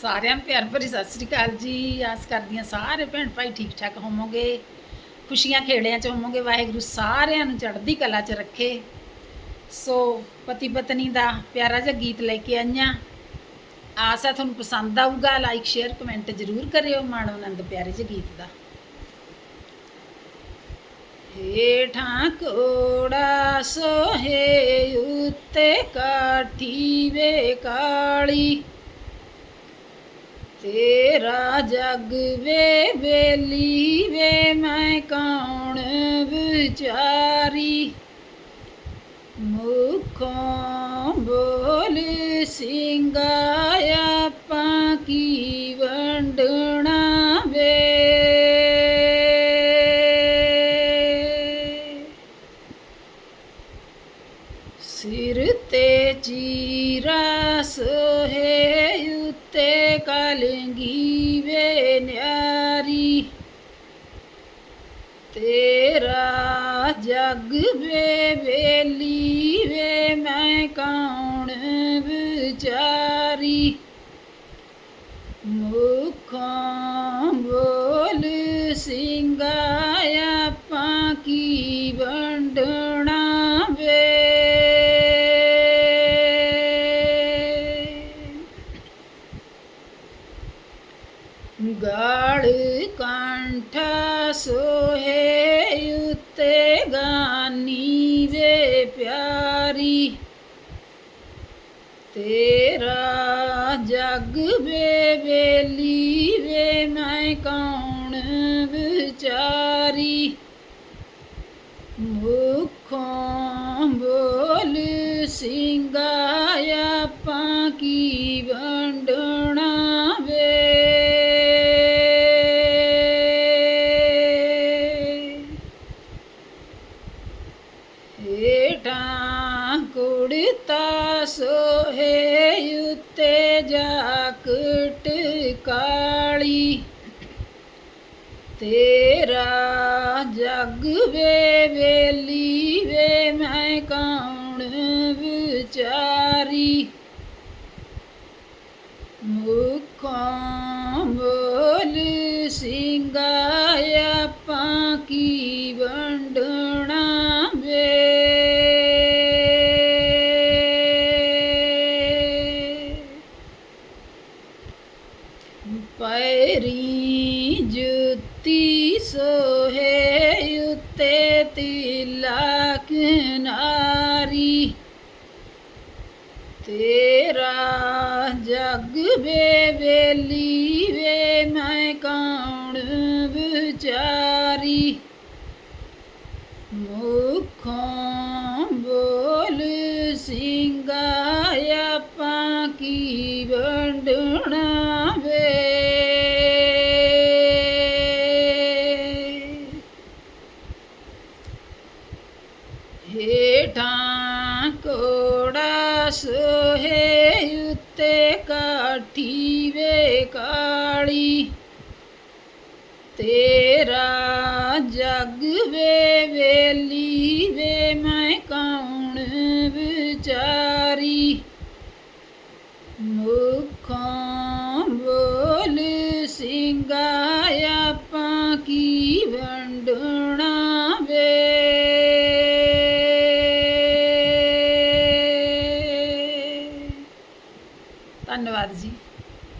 ਸਾਰਿਆਂ ਨੂੰ ਪਿਆਰ ਭਰੀ ਸਤਿ ਸ੍ਰੀ ਅਕਾਲ ਜੀ। ਆਸ ਕਰਦੀਆਂ ਸਾਰੇ ਭੈਣ ਭਾਈ ਠੀਕ ਠਾਕ ਹੋਵੋਗੇ, ਖੁਸ਼ੀਆਂ ਖੇੜਿਆਂ 'ਚ ਹੋਵੋਗੇ, ਵਾਹਿਗੁਰੂ ਸਾਰਿਆਂ ਨੂੰ ਚੜ੍ਹਦੀ ਕਲਾ 'ਚ ਰੱਖੇ। ਸੋ ਪਤੀ ਪਤਨੀ ਦਾ ਪਿਆਰਾ ਜਿਹਾ ਗੀਤ ਲੈ ਕੇ ਆਈਆਂ ਆਸ ਹੈ ਤੁਹਾਨੂੰ ਪਸੰਦ ਆਊਗਾ ਲਾਈਕ ਸ਼ੇਅਰ ਕਮੈਂਟ ਜ਼ਰੂਰ ਕਰਿਓ ਮਾਣੋ ਆਨੰਦ ਪਿਆਰੇ ਜਿਹੇ ਗੀਤ ਦਾ। ਹੇਠਾਂ ਕੋੜਾ ਸੋਹੇ ਉੱਤੇ ਕਾਠੀ ਵੇ ਕਾਲੀ। ਤੇਰਾ ਜਗ ਵੇ ਬੇਲੀ ਵੇ, ਮੈਂ ਕੌਣ ਵਿਚਾਰੀ? ਮੁਖੋਂ ਬੋਲ ਸਿੰਘਾਇਆ ਪਾ ਕੀ ਵੰਡਣਾ ਵੇ? ਸਿਰ ਤੇ ਜੀ ਉੱਤੇ ਕਲੰਗੀ ਵੇ ਨਿਆਰੀ। ਤੇਰਾ ਜਗ ਵੇ ਵੇਲੀ ਵੇ ਮੈਂ ਕੌਣ ਵਿਚਾਰੀ? ਮੁਖੋਂ ਗਾੜ ਕੰਠਾ ਸੋਹੇ ਉੱਤੇ ਗਾਨੀ ਵੇ ਪਿਆਰੀ। ਤੇਰਾ ਜਗ ਵੇ ਵੇਲੀ ਵੇ ਮੈਂ ਕੌਣ ਵਿਚਾਰੀ। ਮੁਖੋਂ ਬੋਲ ਸਿੰਘਾਇਆ ਹੇਠਾਂ ਕੁੜਤਾ ਸੋਹੇ ਉੱਤੇ ਜਾਕਟ ਕਾਲੀ ਤੇਰਾ ਜਗ ਵੇ ਵੇਲੀ ਵੇ, ਮੈਂ ਕੌਣ ਵਿਚਾਰੀ? ਮੁਖੋਂ ਪੈਰੀ ਜੁੱਤੀ ਸੋਹੇ ਉੱਤੇ ਤਿਲਕ ਨਾਰੀ। ਤੇਰਾ ਜਗ ਵੇ ਵੇ, ਮੈਂ ਕੌਣ ਵਿਚਾਰੀ? ਮੁਖੋਂ ਬੋਲ ਸਿੰਘਾਇਆ ਪਾ ਕੀ ਵੰਡਣਾ? ਹੇਠਾਂ ਕੋੜਾ ਸੋਹੇ ਕਾਠੀ ਵੇ ਕਾਲੀ, ਤੇਰਾ ਜਗ ਵੇ ਵੇਲੀ ਮੈਂ ਕੌਣ ਵਿਚਾਰੀ? ਮੁਖਾਂ ਬੋਲ ਸਿੰਘਾ Varzi